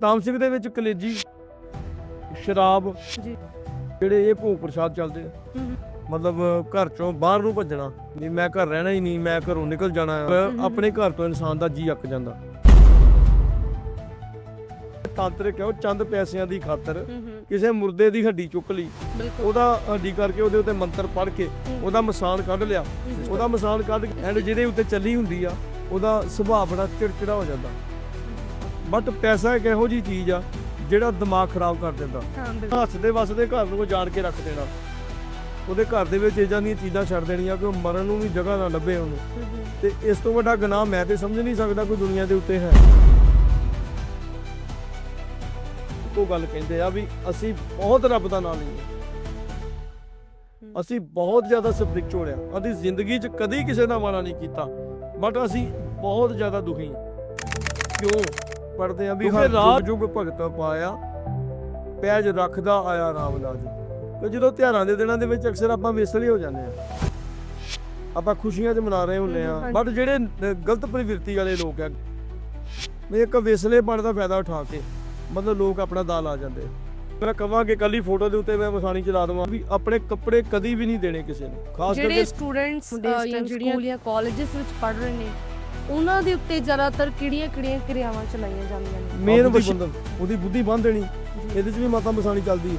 ਤਾਮਸਿਕ ਦੇ ਵਿੱਚ ਕਲੇਜੀ ਸ਼ਰਾਬ ਜੀ। ਜਿਹੜੇ ਇਹ ਭੋਗ ਪ੍ਰਸ਼ਾਦ ਚੱਲਦੇ ਆ। ਮਤਲਬ ਘਰ ਚੋਂ ਬਾਹਰ ਨੂੰ ਭੱਜਣਾ ਵੀ ਮੈਂ ਘਰ ਰਹਿਣਾ ਹੀ ਨਹੀਂ ਮੈਂ ਘਰੋਂ ਨਿਕਲ ਜਾਣਾ। ਆਪਣੇ ਘਰ ਤੋਂ ਇਨਸਾਨ ਦਾ ਜੀ ਅੱਕ ਜਾਂਦਾ। ਤਾਂਤਰਿਕ ਹੈ ਉਹ ਚੰਦ ਪੈਸਿਆਂ ਦੀ ਖਾਤਰ ਕਿਸੇ ਮੁਰਦੇ ਦੀ ਹੱਡੀ ਚੁੱਕ ਲਈ। ਉਹਦਾ ਹੱਡੀ ਕਰਕੇ ਉਹਦੇ ਉੱਤੇ ਮੰਤਰ ਪੜ੍ਹ ਕੇ। ਉਹਦਾ ਮਸਾਨ ਕੱਢ ਲਿਆ। ਉਹਦਾ ਮਸਾਨ ਕੱਢ ਕੇ ਐਂਡ ਜਿਹਦੇ ਉੱਤੇ ਚੱਲੀ ਹੁੰਦੀ ਆ ਉਹਦਾ ਸੁਭਾਅ ਬੜਾ ਚਿੜਚਿੜਾ ਹੋ ਜਾਂਦਾ। ਬਟ ਪੈਸਾ ਇੱਕ ਇਹੋ ਜੀ ਚੀਜ਼ ਆ ਜਿਹੜਾ ਦਿਮਾਗ ਖਰਾਬ ਕਰ ਦਿੰਦਾ। ਹੱਸਦੇ ਵਸਦੇ ਘਰ ਨੂੰ ਜਾਣ ਕੇ ਰੱਖ ਦੇਣਾ। ਉਹਦੇ ਘਰ ਦੇ ਵਿੱਚ ਇਜਾਂ ਦੀਆਂ ਚੀਜ਼ਾਂ ਛੱਡ ਦੇਣੀਆਂ ਕਿ ਉਹ ਮਰਨ ਨੂੰ ਵੀ ਜਗ੍ਹਾ ਨਾ ਲੱਭੇ ਉਹਨੂੰ। ਤੇ ਇਸ ਤੋਂ ਵੱਡਾ ਗੁਨਾਹ ਮੈਂ ਤੇ ਸਮਝ ਨਹੀਂ ਸਕਦਾ ਕੋਈ ਦੁਨੀਆ ਦੇ ਉੱਤੇ ਹੈ। ਉਹ ਗੱਲ ਕਹਿੰਦੇ ਆ ਵੀ ਅਸੀਂ ਬਹੁਤ ਰੱਬ ਦਾ ਨਾਮ ਲਈਏ। ਅਸੀਂ ਬਹੁਤ ਜ਼ਿਆਦਾ ਸਪਿਰਚੁਅਲ ਆ ਅਸੀਂ ਜ਼ਿੰਦਗੀ 'ਚ ਕਦੀ ਕਿਸੇ ਦਾ ਮਾੜਾ ਨਹੀਂ ਕੀਤਾ। ਬਟ ਅਸੀਂ ਬਹੁਤ ਜ਼ਿਆਦਾ ਦੁਖੀ ਹਾਂ। ਕਿਉਂ? ਪੜਦੇ ਆ ਵੀ ਹਰ ਰਾਤ ਜੁਗ ਭਗਤ ਪਾਇਆ ਪੈਜ ਰੱਖਦਾ ਆਇਆ ਰਾਮ ਲਾਜ ਤੇ ਜਦੋਂ ਤਿਉਹਾਰਾਂ ਦੇ ਦਿਨਾਂ ਦੇ ਵਿੱਚ ਅਕਸਰ ਆਪਾਂ ਵਿਸਲੇ ਹੋ ਜਾਂਦੇ ਆ ਆਪਾਂ ਖੁਸ਼ੀਆਂ 'ਚ ਮਨਾ ਰਹੇ ਹੁੰਦੇ ਆ। ਬਟ ਜਿਹੜੇ ਗਲਤ ਪ੍ਰਵਿਰਤੀ ਵਾਲੇ ਲੋਕ ਆ ਵੀ ਇੱਕ ਵਿਸਲੇ ਬਣ ਦਾ ਫਾਇਦਾ ਉਠਾ ਕੇ ਮਤਲਬ ਲੋਕ ਆਪਣਾ ਦਾ ਲਾ ਜਾਂਦੇ ਆ। ਮੈਂ ਕਵਾਂਗੇ ਕੱਲੀ ਫੋਟੋ ਦੇ ਉੱਤੇ ਮੈਂ ਮਸਾਣੀ ਚਲਾ ਦਵਾਂ ਵੀ ਆਪਣੇ ਕੱਪੜੇ ਕਦੀ ਵੀ ਨਹੀਂ ਦੇਣੇ ਕਿਸੇ ਨੂੰ ਖਾਸ ਜਿਹੜੇ ਕਰਕੇ ਸਟੂਡੈਂਟਸ ਮੁੰਡੇ ਇਸ ਜਾਂ time ਜਿਹੜੀਆਂ ਸਕੂਲ ਜਾਂ ਕਾਲਜਸ ਵਿੱਚ ਪੜ ਰਹੇ ਨੇ ਉਹਨਾਂ ਦੇ ਉੱਤੇ ਜ਼ਿਆਦਾਤਰ ਕਿਹੜੀਆਂ ਕਿਹੜੀਆਂ ਕਿਰਿਆਵਾਂ ਚਲਾਈਆਂ ਜਾਂਦੀਆਂ ਨੇ? ਮੇਨ ਉਹਦੀ ਬੁੱਧੀ ਬੰਨ ਦੇਣੀ। ਇਹਦੇ 'ਚ ਵੀ ਮਾਤਾ ਮਸਾਣੀ ਚੱਲਦੀ ਹੈ।